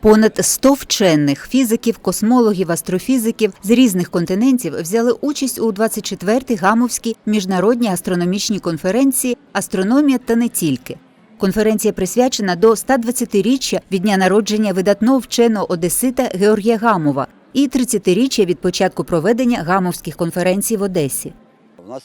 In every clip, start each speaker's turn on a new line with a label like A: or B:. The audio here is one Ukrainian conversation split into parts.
A: Понад 100 вчених фізиків, космологів, астрофізиків з різних континентів взяли участь у 24-й Гамовській міжнародній астрономічній конференції Астрономія та не тільки. Конференція присвячена до 120-річчя від дня народження видатного вченого одесита Георгія Гамова і 30-річчя від початку проведення гамовських конференцій в Одесі.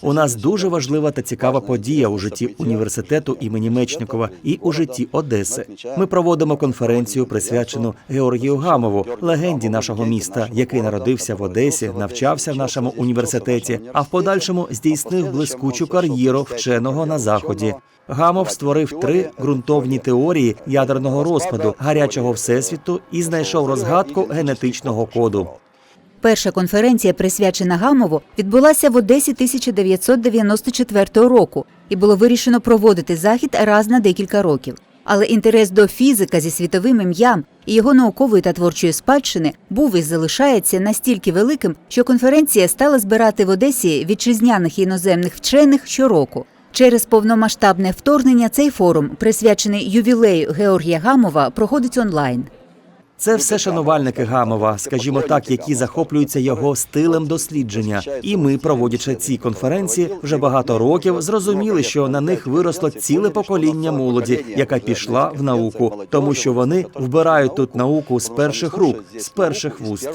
B: У нас дуже важлива та цікава подія у житті університету імені Мечникова і у житті Одеси. Ми проводимо конференцію, присвячену Георгію Гамову, легенді нашого міста, який народився в Одесі, навчався в нашому університеті, а в подальшому здійснив блискучу кар'єру вченого на заході. Гамов створив три ґрунтовні теорії ядерного розпаду гарячого всесвіту і знайшов розгадку генетичного коду.
A: Перша конференція, присвячена Гамову, відбулася в Одесі 1994 року і було вирішено проводити захід раз на декілька років. Але інтерес до фізика зі світовим ім'ям і його наукової та творчої спадщини був і залишається настільки великим, що конференція стала збирати в Одесі вітчизняних і іноземних вчених щороку. Через повномасштабне вторгнення цей форум, присвячений ювілею Георгія Гамова, проходить онлайн.
B: Це все шанувальники Гамова, скажімо так, які захоплюються його стилем дослідження. І ми, проводячи ці конференції, вже багато років зрозуміли, що на них виросло ціле покоління молоді, яка пішла в науку, тому що вони вбирають тут науку з перших рук, з перших вуст.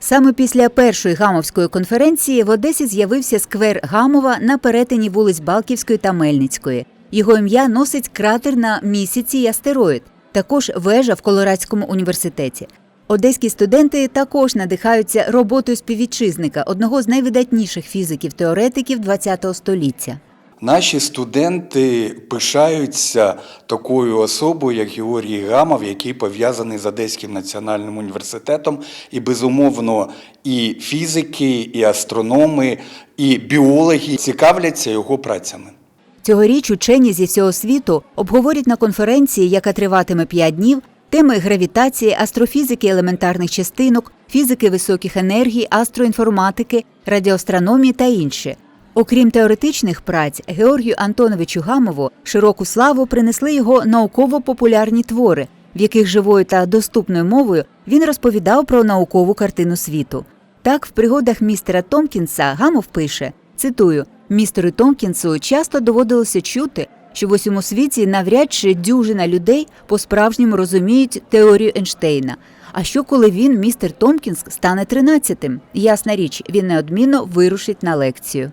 A: Саме після першої гамовської конференції в Одесі з'явився сквер Гамова на перетині вулиць Балківської та Мельницької. Його ім'я носить кратер на місяці і астероїд, також вежа в Колорадському університеті. Одеські студенти також надихаються роботою співвітчизника, одного з найвидатніших фізиків-теоретиків ХХ століття.
C: Наші студенти пишаються такою особою, як Георгій Гамов, який пов'язаний з Одеським національним університетом. І, безумовно, і фізики, і астрономи, і біологи цікавляться його працями.
A: Цьогоріч учені зі всього світу обговорять на конференції, яка триватиме 5 днів, теми гравітації, астрофізики елементарних частинок, фізики високих енергій, астроінформатики, радіоастрономії та інше. Окрім теоретичних праць, Георгію Антоновичу Гамову широку славу принесли його науково-популярні твори, в яких живою та доступною мовою він розповідав про наукову картину світу. Так, в пригодах містера Томкінса Гамов пише: цитую: містеру Томкінсу часто доводилося чути, що в усьому світі навряд чи дюжина людей по-справжньому розуміють теорію Ейнштейна. А що коли він, містер Томкінс, стане тринадцятим? Ясна річ, він неодмінно вирушить на лекцію.